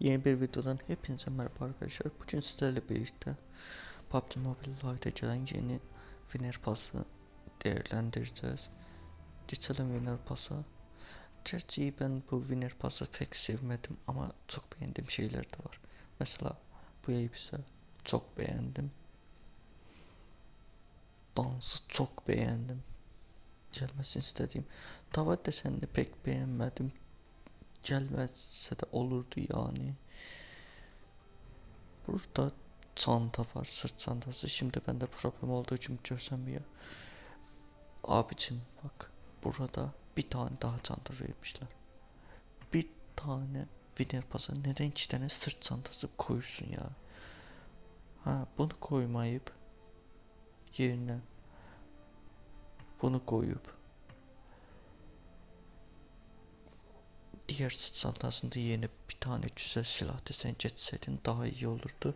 Yeni bir videodan hepinize merhaba arkadaşlar. Bugün sizlerle birlikte PUBG Mobile Lite'e gelen yeni Winner Pass'ı değerlendireceğiz. Geçelim Winner Pass'a. Gerçi ben bu Winner Pass'ı pek sevmedim ama çok beğendiğim şeyler de var. Mesela bu elbise çok beğendim. Dansı çok beğendim. Gelmesini istediğim. Tava desenini pek beğenmedim gelmezse de olurdu yani. Burada çanta var, sırt çantası. Şimdi bende problem olduğu için göstermiyor. Abicim bak burada bir tane daha çanta vermişler. Bir tane Winner Pass'a neden iki tane sırt çantası koyursun ya? Ha bunu koymayıp yerine bunu koyup diğer sırt çantasında yeni bir tane güzel silah desen geçseydin daha iyi olurdu.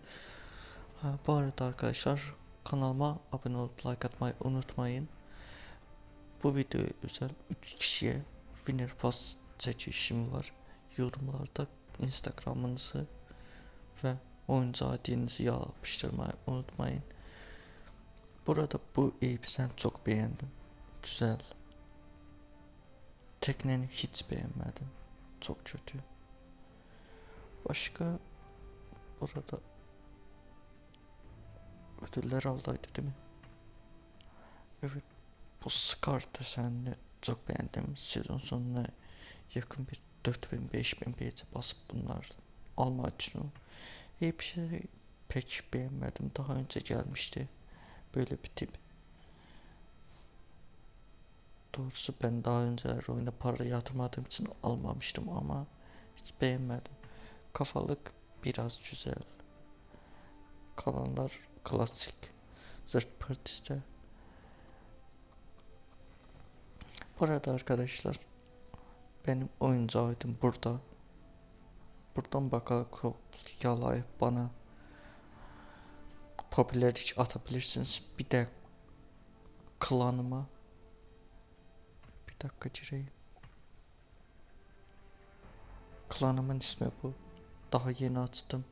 Ha, bu arada arkadaşlar kanalıma abone olup like atmayı unutmayın. Bu videoya özel 3 kişiye Winner Pass çekişim var. Yorumlarda Instagram'ınızı ve oyuncu ID'nizi yapıştırmayı unutmayın. Burada bu elbisen çok beğendim. Güzel. Tekneni hiç beğenmedim. Çok kötü. Başka burada ödüller aldıydı değil mi? Evet. Bu Scar desenli çok beğendim. Sezon sonuna yakın bir 4000 5000 PC basıp bunlar almak için. Hiçbir şey pek beğenmedim. Daha önce gelmişti. Böyle bir tip. Doğrusu ben daha önceler oyuna para yatırmadığım için almamıştım ama hiç beğenmedim. Kafalık biraz güzel. Kalanlar klasik. Zırt pırt işte. Bu arada arkadaşlar benim oyuncu aidim burada. Buradan bakarak yalayıp bana popülerlik atabilirsiniz. Bir de klanıma dakika gireyim. Klanımın ismi bu. Daha yeni açtım.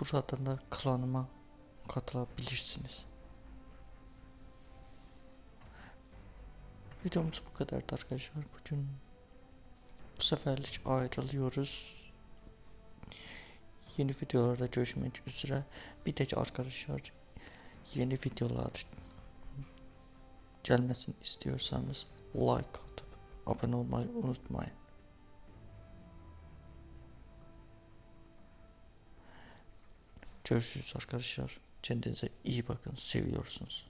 Buradan da klanıma katılabilirsiniz. Videomuz bu kadardı arkadaşlar. Bugün bu seferlik ayrılıyoruz. Yeni videolarda görüşmek üzere. Bir de arkadaşlar yeni videolar gelmesini istiyorsanız like atıp abone olmayı unutmayın. Görüşürüz arkadaşlar. Kendinize iyi bakın. Seviyorsunuz.